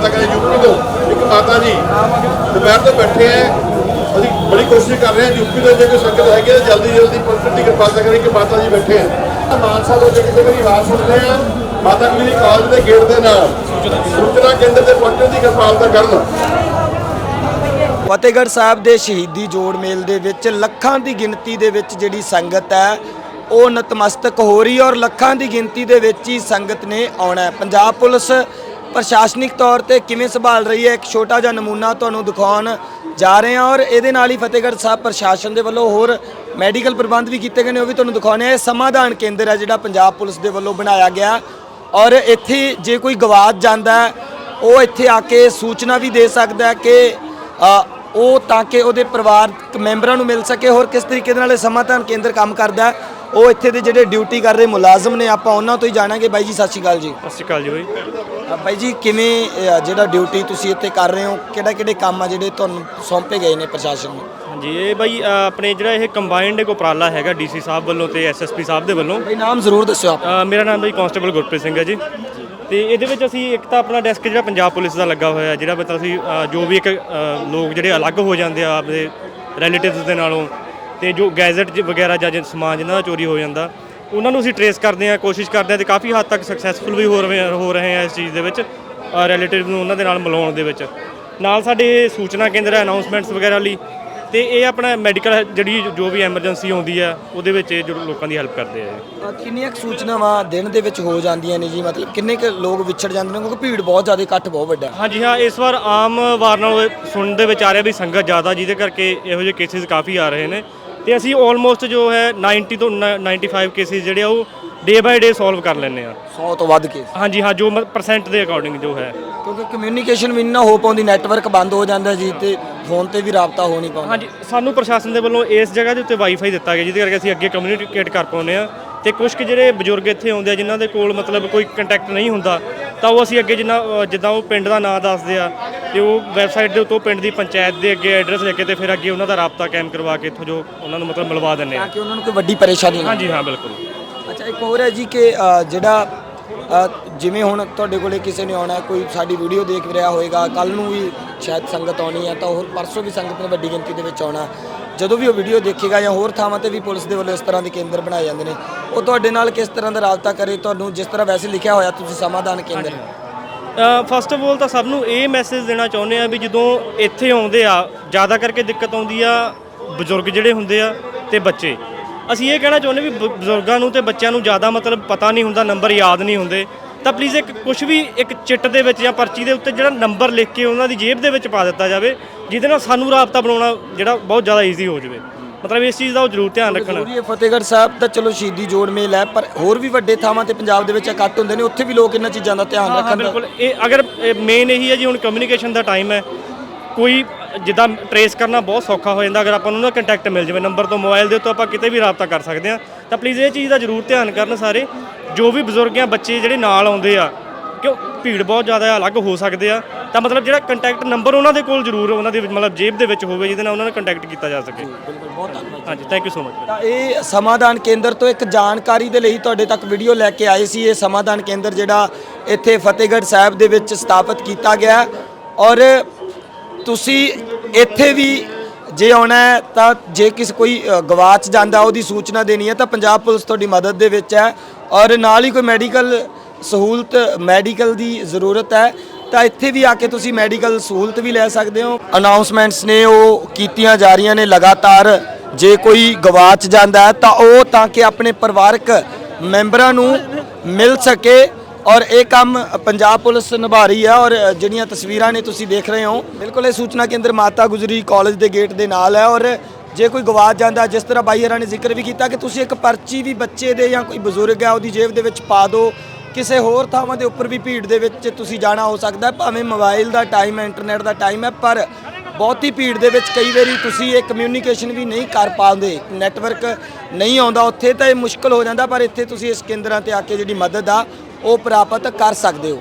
ਪਤਾ ਕਰੇ ਯੂਪੀ ਤੋਂ ਇੱਕ ਮਾਤਾ ਜੀ ਦੁਪਹਿਰ ਤੋਂ ਬੈਠੇ ਆ ਅਸੀਂ ਬੜੀ ਕੋਸ਼ਿਸ਼ ਕਰ ਰਹੇ ਹਾਂ ਯੂਪੀ ਤੋਂ ਜੇ ਕੋਈ ਸੰਗਤ ਹੈਗੀ ਤਾਂ ਜਲਦੀ ਜਲਦੀ ਪੁਲਿਸ ਦੀ ਕਿਰਪਾਲਤਾ ਕਰੇ ਕਿ ਮਾਤਾ ਜੀ ਬੈਠੇ ਆ ਮਾਨਸਾ ਤੋਂ ਜੇ ਕਿਸੇ ਮੇਰੀ ਆਵਾਜ਼ ਸੁਣਦੇ ਆ, ਮਾਤਾ ਕਲੀਨਿਕ ਕਾਲਜ ਦੇ ਗੇਟ ਦੇ ਨਾਲ, ਸੂਚਨਾ ਕੇਂਦਰ ਤੇ ਪਹੁੰਚਣ ਦੀ ਕਿਰਪਾਲਤਾ ਕਰਨ। ਫਤਿਹਗੜ੍ਹ ਸਾਹਿਬ ਦੇ ਸ਼ਹੀਦੀ ਜੋੜ ਮੇਲ ਦੇ ਵਿੱਚ ਲੱਖਾਂ ਦੀ ਗਿਣਤੀ ਦੇ ਵਿੱਚ ਜਿਹੜੀ ਸੰਗਤ ਹੈ, ਉਹ ਨਤਮਸਤਕ ਹੋ ਰਹੀ ਔਰ ਲੱਖਾਂ ਦੀ ਗਿਣਤੀ ਦੇ ਵਿੱਚ ਹੀ ਸੰਗਤ ਨੇ ਆਉਣਾ ਪੰਜਾਬ ਪੁਲਿਸ ਪ੍ਰਸ਼ਾਸਨਿਕ ਤੌਰ ਤੇ ਕਿਵੇਂ ਸੰਭਾਲ ਰਹੀ ਹੈ? ਇੱਕ ਛੋਟਾ ਜਿਹਾ ਨਮੂਨਾ ਤੁਹਾਨੂੰ ਦਿਖਾਉਣ ਜਾ ਰਹੇ ਹਾਂ ਔਰ ਇਹਦੇ ਨਾਲ ਹੀ ਫਤਿਹਗੜ੍ਹ ਸਾਹਿਬ ਪ੍ਰਸ਼ਾਸਨ ਦੇ ਵੱਲੋਂ ਹੋਰ ਮੈਡੀਕਲ ਪ੍ਰਬੰਧ ਵੀ ਕੀਤੇ ਗਏ ਨੇ, ਉਹ ਵੀ ਤੁਹਾਨੂੰ ਦਿਖਾਉਣੇ ਆ ਇਹ ਸਮਾਧਾਨ ਕੇਂਦਰ ਹੈ ਜਿਹੜਾ ਪੰਜਾਬ ਪੁਲਿਸ ਦੇ ਵੱਲੋਂ ਬਣਾਇਆ ਗਿਆ। ਔਰ ਇੱਥੇ ਜੇ ਕੋਈ ਗਵਾਚ ਜਾਂਦਾ ਉਹ ਇੱਥੇ ਆ ਕੇ ਸੂਚਨਾ ਵੀ ਦੇ ਸਕਦਾ ਕਿ ਉਹ ਤਾਂ ਕਿ ਉਹਦੇ ਪਰਿਵਾਰਕ ਮੈਂਬਰਾਂ ਨੂੰ ਮਿਲ ਸਕੇ। ਹੋਰ ਕਿਸ ਤਰੀਕੇ ਦੇ ਨਾਲ ਇਹ ਸਮਾਧਾਨ ਕੇਂਦਰ ਕੰਮ ਕਰਦਾ ਉਹ ਇੱਥੇ ਦੇ ਜਿਹੜੇ ਡਿਊਟੀ ਕਰ ਰਹੇ ਮੁਲਾਜ਼ਮ ਨੇ ਆਪਾਂ ਉਹਨਾਂ ਤੋਂ ਹੀ ਜਾਣਾਂਗੇ। ਬਾਈ ਜੀ ਸਤਿ ਸ਼੍ਰੀ ਅਕਾਲ ਜੀ। ਸਤਿ ਸ਼੍ਰੀ ਅਕਾਲ ਜੀ ਬਾਈ। ਅ, ਬਾਈ ਜੀ ਕਿਵੇਂ ਅ, ਜਿਹੜਾ ਡਿਊਟੀ ਤੁਸੀਂ ਇੱਥੇ ਕਰ ਰਹੇ ਹੋ ਕਿਹੜਾ ਕਿਹੜੇ ਕੰਮ ਆ ਜਿਹੜੇ ਤੁਹਾਨੂੰ ਸੌਂਪੇ ਗਏ ਨੇ ਪ੍ਰਸ਼ਾਸਨ ਨੂੰ? ਹਾਂਜੀ ਇਹ ਬਾਈ ਅ, ਆਪਣੇ ਜਿਹੜਾ ਇਹ ਕੰਬਾਈਨਡ ਇੱਕ ਉਪਰਾਲਾ ਹੈਗਾ ਡੀਸੀ ਸਾਹਿਬ ਵੱਲੋਂ ਤੇ ਐਸਐਸਪੀ ਸਾਹਿਬ ਦੇ ਵੱਲੋਂ। ਬਾਈ ਨਾਮ ਜ਼ਰੂਰ ਦੱਸਿਓ ਆਪ। ਅ, ਮੇਰਾ ਨਾਮ ਬਾਈ ਕਾਂਸਟੇਬਲ ਗੁਰਪ੍ਰੀਤ ਸਿੰਘ ਹੈ ਜੀ। ਤੇ ਇਹਦੇ ਵਿੱਚ ਅਸੀਂ ਇੱਕ ਤਾਂ ਆਪਣਾ ਡੈਸਕ ਜਿਹੜਾ ਪੰਜਾਬ ਪੁਲਿਸ ਦਾ ਲੱਗਾ ਹੋਇਆ ਜਿਹੜਾ ਮਤਲਬ ਅਸੀਂ ਅ, ਜੋ ਵੀ ਇੱਕ ਅ, ਲੋਕ ਜਿਹੜੇ ਅਲੱਗ ਹੋ ਜਾਂਦੇ ਆ ਆਪਣੇ ਰਿਲੇਟਿਵਸ ਦੇ ਨਾਲੋਂ ਤੇ ਜੋ ਗੈਜ਼ਟ ਵਗੈਰਾ ਜਾਂ ਜਿ- ਸਮਾਨ ਜਿਹਨਾਂ ਦਾ ਚੋਰੀ ਹੋ ਜਾਂਦਾ ਉਹਨਾਂ ਨੂੰ ਅਸੀਂ ਟਰੇਸ ਕਰਦੇ ਆ ਕੋਸ਼ਿਸ਼ ਕਰਦੇ ਆ ਤੇ ਕਾਫੀ ਹੱਦ ਤੱਕ ਸਕਸੈਸਫੁਲ ਵੀ ਹੋ ਰਹੇ ਹੋ ਰਹੇ ਆ ਇਸ ਚੀਜ਼ ਦੇ ਵਿੱਚ ਰਿਲੇਟਿਵ ਨੂੰ ਉਹਨਾਂ ਦੇ ਨਾਲ ਮਿਲਾਉਣ ਦੇ ਵਿੱਚ। ਨਾਲ ਸਾਡੇ ਸੂਚਨਾ ਕੇਂਦਰ ਹੈ ਅਨਾਉਂਸਮੈਂਟਸ ਵਗੈਰਾ ਲਈ ਤੇ ਇਹ ਆਪਣਾ ਮੈਡੀਕਲ ਜਿਹੜੀ ਜੋ ਵੀ ਐਮਰਜੈਂਸੀ ਆਉਂਦੀ ਆ ਉਹਦੇ ਵਿੱਚ ਇਹ ਜੋ ਲੋਕਾਂ ਦੀ ਹੈਲਪ ਕਰਦੇ ਆ ਕਿੰਨੀਆਂ ਸੂਚਨਾਵਾਂ ਦਿਨ ਦੇ ਵਿੱਚ ਹੋ ਜਾਂਦੀਆਂ ਨੇ ਜੀ? ਮਤਲਬ ਕਿੰਨੇ ਕੁ ਲੋਕ ਵਿਛੜ ਜਾਂਦੇ ਨੇ? ਕਿਉਂਕਿ ਭੀੜ ਬਹੁਤ ਜ਼ਿਆਦਾ ਇਕੱਠ ਬਹੁਤ ਵੱਡਾ ਹੈ। ਹਾਂਜੀ ਹਾਂ ਇਸ ਵਾਰ ਆਮ ਵਾਰ ਨਾਲੋਂ ਸੁਣਨ ਦੇ ਵਿੱਚ ਆ ਰਿਹਾ ਵੀ ਸੰਗਤ ਜ਼ਿਆਦਾ ਜਿਹਦੇ ਕਰਕੇ ਇਹੋ ਜਿਹੇ ਕੇਸਿਸ ਕਾਫੀ ਆ ਰਹੇ ਨੇ। ਤੇ ਅਸੀਂ ਆਲਮੋਸਟ ਜੋ ਹੈ 90 ਤੋਂ ਨ- 95 ਕੇਸਿਸ ਜਿਹੜੇ ਆ ਉਹ ਡੇ ਬਾਏ ਡੇ ਸੋਲਵ ਕਰ ਲੈਂਦੇ ਆ। 100 ਤੋਂ ਵੱਧ ਕੇਸ ਹਾਂਜੀ ਹਾਂ ਜੋ ਪਰਸੈਂਟ ਦੇ ਅਕੋਰਡਿੰਗ ਜੋ ਹੈ। ਕਿਉਂਕਿ ਕਮਿਊਨੀਕੇਸ਼ਨ ਵੀ ਨਾ ਹੋ ਪਾਉਂਦੀ ਨੈਟਵਰਕ ਬੰਦ ਹੋ ਜਾਂਦਾ ਜੀ ਤੇ ਫੋਨ ਤੇ ਵੀ ਰਾਬਤਾ ਹੋ ਨਹੀਂ ਪਾਉਂਦਾ। ਹਾਂਜੀ ਸਾਨੂੰ ਪ੍ਰਸ਼ਾਸਨ ਦੇ ਵੱਲੋਂ ਇਸ ਜਗ੍ਹਾ ਦੇ ਉੱਤੇ ਵਾਈਫਾਈ ਦਿੱਤਾ ਗਿਆ ਜਿਹਦੇ ਕਰਕੇ ਅਸੀਂ ਅੱਗੇ ਕਮਿਊਨੀਕੇਟ ਕਰ ਪਾਉਂਦੇ ਆ। ਤੇ ਕੁਝ ਕੁ ਜਿਹੜੇ ਬਜ਼ੁਰਗ ਇੱਥੇ ਆਉਂਦੇ ਆ ਜਿਨ੍ਹਾਂ ਦੇ ਕੋਲ ਮਤਲਬ ਕੋਈ ਕੰਟੈਕਟ ਨਹੀਂ ਹੁੰਦਾ ਤਾਂ ਉਹ ਅਸੀਂ ਅੱਗੇ ਜਿੰਨਾ ਜਿੱਦਾਂ ਉਹ ਪਿੰਡ ਦਾ ਨਾਮ ਦੱਸਦੇ ਆ ਤੇ ਉਹ ਵੈਬਸਾਈਟ ਦੇ ਉੱਤੇ ਪਿੰਡ ਦੀ ਪੰਚਾਇਤ ਦੇ ਅੱਗੇ ਐਡਰੈਸ ਲੈ ਕੇ ਤੇ ਫਿਰ ਅੱਗੇ ਉਹਨਾਂ ਦਾ ਰਾਬਤਾ ਕਾਇਮ ਕਰਵਾ ਕੇ ਇੱਥੋਂ ਜੋ ਉਹਨਾਂ ਨੂੰ ਮਤਲਬ ਮਿਲਵਾ ਦਿੰਦੇ ਆ। ਤਾਂ ਕਿ ਉਹਨਾਂ ਨੂੰ ਕੋਈ ਵੱਡੀ ਪਰੇਸ਼ਾਨੀ ਨਾ ਹਾਂਜੀ ਹਾਂ ਬਿਲਕੁਲ। ਅੱਛਾ ਇੱਕ ਹੋਰ ਹੈ ਜੀ ਕਿ ਅ, ਜਿਹੜਾ ਅ, ਜਿਵੇਂ ਹੁਣ ਤੁਹਾਡੇ ਕੋਲੇ ਕਿਸੇ ਨੇ ਆਉਣਾ ਕੋਈ ਸਾਡੀ ਵੀਡੀਓ ਦੇਖ ਰਿਹਾ ਹੋਏਗਾ ਕੱਲ ਨੂੰ ਵੀ ਸ਼ਾਇਦ ਸੰਗਤ ਆਉਣੀ ਹੈ ਤਾਂ ਹੋਰ ਪਰਸੋਂ ਵੀ ਸੰਗਤ ਨੇ ਵੱਡੀ ਗਿਣਤੀ ਦੇ ਵਿੱਚ ਆਉਣਾ। ਜਦੋਂ ਵੀ ਉਹ ਵੀਡੀਓ ਦੇਖੇਗਾ ਜਾਂ ਹੋਰ ਥਾਵਾਂ ਤੇ ਵੀ ਪੁਲਿਸ ਦੇ ਵੱਲੋਂ ਇਸ ਤਰ੍ਹਾਂ ਦੇ ਕੇਂਦਰ ਬਣਾਏ ਜਾਂਦੇ ਨੇ ਉਹ ਤੁਹਾਡੇ ਨਾਲ ਕਿਸ ਤਰ੍ਹਾਂ ਦਾ ਰਾਬਤਾ ਕਰੇ ਤੁਹਾਨੂੰ ਜਿਸ ਤਰ੍ਹਾਂ ਵੈਸੇ ਲਿਖਿਆ ਹੋਇਆ ਤੁਸੀਂ ਸਮਾਧਾਨ ਕੇਂਦਰ ਫਸਟ ਆਫ ਆਲ ਤਾਂ ਸਭ ਨੂੰ ਇਹ ਮੈਸੇਜ ਦੇਣਾ ਚਾਹੁੰਦੇ ਆ ਵੀ ਜਦੋਂ ਇੱਥੇ ਆਉਂਦੇ ਆ, ਜ਼ਿਆਦਾ ਕਰਕੇ ਦਿੱਕਤ ਆਉਂਦੀ ਆ, ਬਜ਼ੁਰਗ ਜਿਹੜੇ ਹੁੰਦੇ ਆ ਤੇ ਬੱਚੇ। ਅਸੀਂ ਇਹ ਕਹਿਣਾ ਚਾਹੁੰਦੇ ਵੀ ਬ- ਬਜ਼ੁਰਗਾਂ ਨੂੰ ਤੇ ਬੱਚਿਆਂ ਨੂੰ ਜ਼ਿਆਦਾ ਮਤਲਬ ਪਤਾ ਨਹੀਂ ਹੁੰਦਾ ਨੰਬਰ ਯਾਦ ਨਹੀਂ ਹੁੰਦੇ। ਤਾਂ ਪਲੀਜ਼ ਇੱਕ ਕੁਝ ਵੀ ਇੱਕ ਚਿੱਟ ਦੇ ਵਿੱਚ ਜਾਂ ਪਰਚੀ ਦੇ ਉੱਤੇ ਜਿਹੜਾ ਨੰਬਰ ਲਿਖ ਕੇ ਉਹਨਾਂ ਦੀ ਜੇਬ ਦੇ ਵਿੱਚ ਪਾ ਦਿੱਤਾ ਜਾਵੇ, ਜਿਹਦੇ ਨਾਲ ਸਾਨੂੰ ਰਾਬਤਾ ਬਣਾਉਣਾ ਜਿਹੜਾ ਬਹੁਤ ਜ਼ਿਆਦਾ ਈਜ਼ੀ ਹੋ ਜਾਵੇ। ਮਤਲਬ ਇਸ ਚੀਜ਼ ਦਾ ਉਹ ਜ਼ਰੂਰ ਧਿਆਨ ਰੱਖਣਾ। ਜ਼ਰੂਰੀ ਹੈ ਫਤਿਹਗੜ੍ਹ ਸਾਹਿਬ ਤਾਂ ਚਲੋ ਸ਼ਹੀਦੀ ਜੋੜ ਮੇਲ ਹੈ ਪਰ ਹੋਰ ਵੀ ਵੱਡੇ ਥਾਵਾਂ ਤੇ ਪੰਜਾਬ ਦੇ ਵਿੱਚ ਇਕੱਠ ਹੁੰਦੇ ਨੇ ਉੱਥੇ ਵੀ ਲੋਕ ਇਹਨਾਂ ਚੀਜ਼ਾਂ ਦਾ ਧਿਆਨ ਹਾਂ ਰੱਖਣ ਬਿਲਕੁਲ। ਇਹ ਅਗਰ ਮੇਨ ਇਹੀ ਹੈ ਜੀ ਹੁਣ ਕਮਿਊਨੀਕੇਸ਼ਨ ਦਾ ਟਾਈਮ ਹੈ। ਕੋਈ ਜਿੱਦਾਂ ਟਰੇਸ ਕਰਨਾ ਬਹੁਤ ਸੌਖਾ ਹੋ ਜਾਂਦਾ ਅਗਰ ਆਪਾਂ ਨੂੰ ਨਾ ਕੰਟੈਕਟ ਮਿਲ ਜਾਵੇ ਨੰਬਰ ਤੋਂ ਮੋਬਾਈਲ ਦੇ ਉੱਤੇ ਆਪਾਂ ਕਿਤੇ ਵੀ ਰਾਬਤਾ ਕਰ ਸਕਦੇ ਹਾਂ। ਤਾਂ ਪਲੀਜ਼ ਇਹ ਚੀਜ਼ ਦਾ ਜ਼ਰੂਰ ਧਿਆਨ ਕਰਨ ਸਾਰੇ। ਜੋ ਵੀ ਬਜ਼ੁਰਗ ਆ ਬੱਚੇ ਜਿਹੜੇ ਨਾਲ ਆਉਂਦੇ ਆ ਕਿਉਂ ਭੀੜ ਬਹੁਤ ਜ਼ਿਆਦਾ ਅਲੱਗ ਹੋ ਸਕਦੇ ਆ। ਤਾਂ ਮਤਲਬ ਜਿਹੜਾ ਕੰਟੈਕਟ ਨੰਬਰ ਉਹਨਾਂ ਦੇ ਕੋਲ ਜ਼ਰੂਰ ਉਹਨਾਂ ਦੀ ਮਤਲਬ ਜੇਬ ਦੇ ਵਿੱਚ ਹੋਵੇ ਜਿਹਦੇ ਨਾਲ ਉਹਨਾਂ ਨਾਲ ਕੰਟੈਕਟ ਕੀਤਾ ਜਾ ਸਕੇ। ਬਿਲਕੁਲ ਬਹੁਤ ਧੰਨਵਾਦ ਹਾਂਜੀ ਥੈਂਕ ਯੂ ਸੋ ਮਚ ਤਾਂ ਇਹ ਸਮਾਧਾਨ ਕੇਂਦਰ ਤੋਂ ਇੱਕ ਜਾਣਕਾਰੀ ਦੇ ਲਈ ਤੁਹਾਡੇ ਤੱਕ ਵੀਡੀਓ ਲੈ ਕੇ ਆਏ ਸੀ। ਇਹ ਸਮਾਧਾਨ ਕੇਂਦਰ ਜਿਹੜਾ ਇੱਥੇ ਫਤਿਹਗੜ੍ਹ ਸਾਹਿਬ ਦੇ ਵਿੱਚ ਸਥਾਪਿਤ ਕੀਤਾ ਗਿਆ ਔਰ ਤੁਸੀਂ ਇੱਥੇ ਵੀ ਜੇ ਆਉਣਾ ਹੈ ਤਾਂ ਜੇ ਕਿਸ ਕੋਈ ਗਵਾਚ ਜਾਂਦਾ ਉਹਦੀ ਸੂਚਨਾ ਦੇਣੀ ਹੈ ਤਾਂ ਪੰਜਾਬ ਪੁਲਿਸ ਤੁਹਾਡੀ ਮਦਦ ਦੇ ਵਿੱਚ ਹੈ। ਔਰ ਨਾਲ ਹੀ ਕੋਈ ਮੈਡੀਕਲ ਸਹੂਲਤ ਮੈਡੀਕਲ ਦੀ ਜ਼ਰੂਰਤ ਹੈ। ਤਾਂ ਇੱਥੇ ਵੀ ਆ ਕੇ ਤੁਸੀਂ ਮੈਡੀਕਲ ਸਹੂਲਤ ਵੀ ਲੈ ਸਕਦੇ ਹੋ। ਅਨਾਉਂਸਮੈਂਟਸ ਨੇ ਉਹ ਕੀਤੀਆਂ ਜਾ ਰਹੀਆਂ ਨੇ ਲਗਾਤਾਰ। ਜੇ ਕੋਈ ਗਵਾਚ ਜਾਂਦਾ ਹੈ ਤਾਂ ਉਹ ਤਾਂ ਕਿ ਆਪਣੇ ਪਰਿਵਾਰਕ ਮੈਂਬਰਾਂ ਨੂੰ ਮਿਲ ਸਕੇ। ਔਰ ਇਹ ਕੰਮ ਪੰਜਾਬ ਪੁਲਿਸ ਨਿਭਾ ਰਹੀ ਹੈ ਔਰ ਜਿਹੜੀਆਂ ਤਸਵੀਰਾਂ ਨੇ ਤੁਸੀਂ ਦੇਖ ਰਹੇ ਹੋ, ਬਿਲਕੁਲ ਇਹ ਸੂਚਨਾ ਕੇਂਦਰ ਮਾਤਾ ਗੁਜਰੀ ਕਾਲਜ ਦੇ ਗੇਟ ਦੇ ਨਾਲ ਹੈ। ਔਰ ਜੇ ਕੋਈ ਗਵਾਚ ਜਾਂਦਾ, ਜਿਸ ਤਰ੍ਹਾਂ ਬਾਈ ਹਰਾਂ ਨੇ ਜ਼ਿਕਰ ਵੀ ਕੀਤਾ ਕਿ ਤੁਸੀਂ ਇੱਕ ਪਰਚੀ ਵੀ ਬੱਚੇ ਦੇ ਜਾਂ ਕੋਈ ਬਜ਼ੁਰਗ ਹੈ, ਉਹਦੀ ਜੇਬ ਦੇ ਵਿੱਚ ਪਾ ਦਿਓ। ਕਿਸੇ ਹੋਰ ਥਾਵਾਂ ਦੇ ਉੱਪਰ ਵੀ ਭੀੜ ਦੇ ਵਿੱਚ ਤੁਸੀਂ ਜਾਣਾ ਹੋ ਸਕਦਾ ਭਾਵੇਂ ਮੋਬਾਈਲ ਦਾ ਟਾਈਮ ਹੈ ਇੰਟਰਨੈਟ ਦਾ ਟਾਈਮ ਹੈ, ਪਰ ਬਹੁਤੀ ਭੀੜ ਦੇ ਵਿੱਚ ਕਈ ਵਾਰੀ ਤੁਸੀਂ ਇਹ ਕਮਿਊਨੀਕੇਸ਼ਨ ਵੀ ਨਹੀਂ ਕਰ ਪਾਉਂਦੇ ਨੈਟਵਰਕ ਨਹੀਂ ਆਉਂਦਾ, ਉੱਥੇ ਤਾਂ ਇਹ ਮੁਸ਼ਕਲ ਹੋ ਜਾਂਦਾ, ਪਰ ਇੱਥੇ ਤੁਸੀਂ ਇਸ ਕੇਂਦਰਾਂ ਤੇ ਆ ਕੇ ਜਿਹੜੀ ਮਦਦ ਆ, ਉਹ ਪ੍ਰਾਪਤ ਕਰ ਸਕਦੇ ਹੋ।